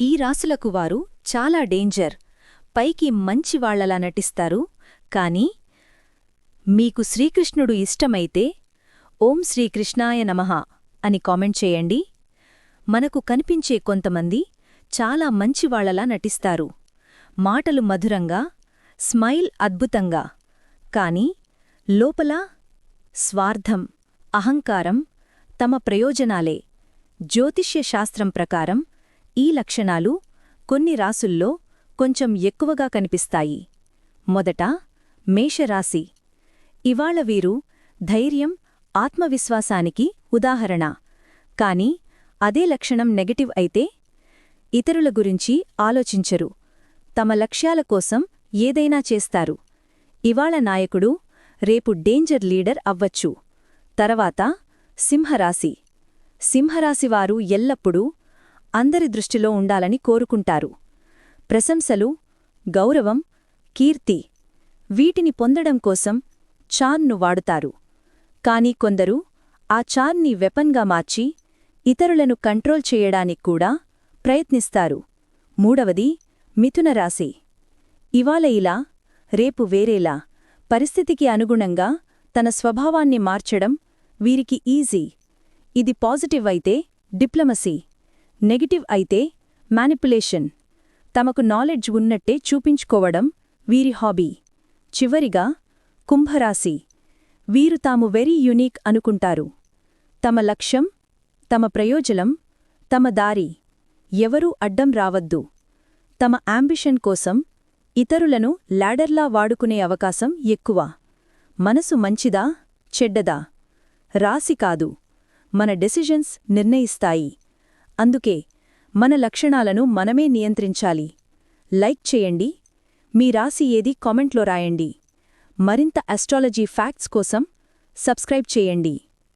ఈ రాసులకు వారు చాలా డేంజర్. పైకి మంచివాళ్ళలా నటిస్తారు. కాని మీకు శ్రీకృష్ణుడు ఇష్టమైతే ఓం శ్రీకృష్ణాయ నమః అని కామెంట్ చేయండి. మనకు కనిపించే కొంతమంది చాలా మంచివాళ్ళలా నటిస్తారు. మాటలు మధురంగా స్మైల్ అద్భుతంగా కాని లోపల స్వార్థం అహంకారం తమ ప్రయోజనాలే. జ్యోతిష్య శాస్త్రం ప్రకారం ఈ లక్షణాలు కొన్ని రాసుల్లో కొంచెం ఎక్కువగా కనిపిస్తాయి. మొదట మేషరాశి. ఇవాళ వీరు ధైర్యం ఆత్మవిశ్వాసానికి ఉదాహరణ. కాని అదే లక్షణం నెగటివ్ అయితే ఇతరుల గురించి ఆలోచించరు. తమ లక్ష్యాల కోసం ఏదైనా చేస్తారు. ఇవాళ నాయకుడు రేపు డేంజర్ లీడర్ అవ్వచ్చు. తర్వాత సింహరాశి. సింహరాశివారు ఎల్లప్పుడూ అందరి దృష్టిలో ఉండాలని కోరుకుంటారు. ప్రశంసలు గౌరవం కీర్తి వీటిని పొందడం కోసం చాన్ను వాడుతారు. కాని కొందరు ఆ చాన్ని వెపన్గా మార్చి ఇతరులను కంట్రోల్ చేయడానికి కూడా ప్రయత్నిస్తారు. మూడవది మిథునరాశి ఇవాళ ఇలా రేపు వేరేలా పరిస్థితికి అనుగుణంగా తన స్వభావాన్ని మార్చడం వీరికి ఈజీ. ఇది పాజిటివ్ అయితే డిప్లొమసీ. నెగటివ్ అయితే మ్యానిపులేషన్ తమకు నాలెడ్జ్ ఉన్నట్టే చూపించుకోవడం వీరి హాబీ. చివరిగా కుంభరాశి. వీరు తాము వెరీ యునీక్ అనుకుంటారు. తమ లక్ష్యం తమ ప్రయోజనం తమ దారి. ఎవరూ అడ్డం రావద్దు. తమ ఆంబిషన్ కోసం ఇతరులను లాడర్లా వాడుకునే అవకాశం ఎక్కువ. మనసు మంచిదా చెడ్డదా? రాసి కాదు. మన డెసిజన్స్ నిర్ణయిస్తాయి. అందుకే మన లక్షణాలను మనమే నియంత్రించాలి. లైక్ చేయండి. మీ రాసి ఏది కామెంట్లో రాయండి. మరింత అస్ట్రాలజీ ఫ్యాక్ట్స్ కోసం సబ్స్క్రైబ్ చేయండి.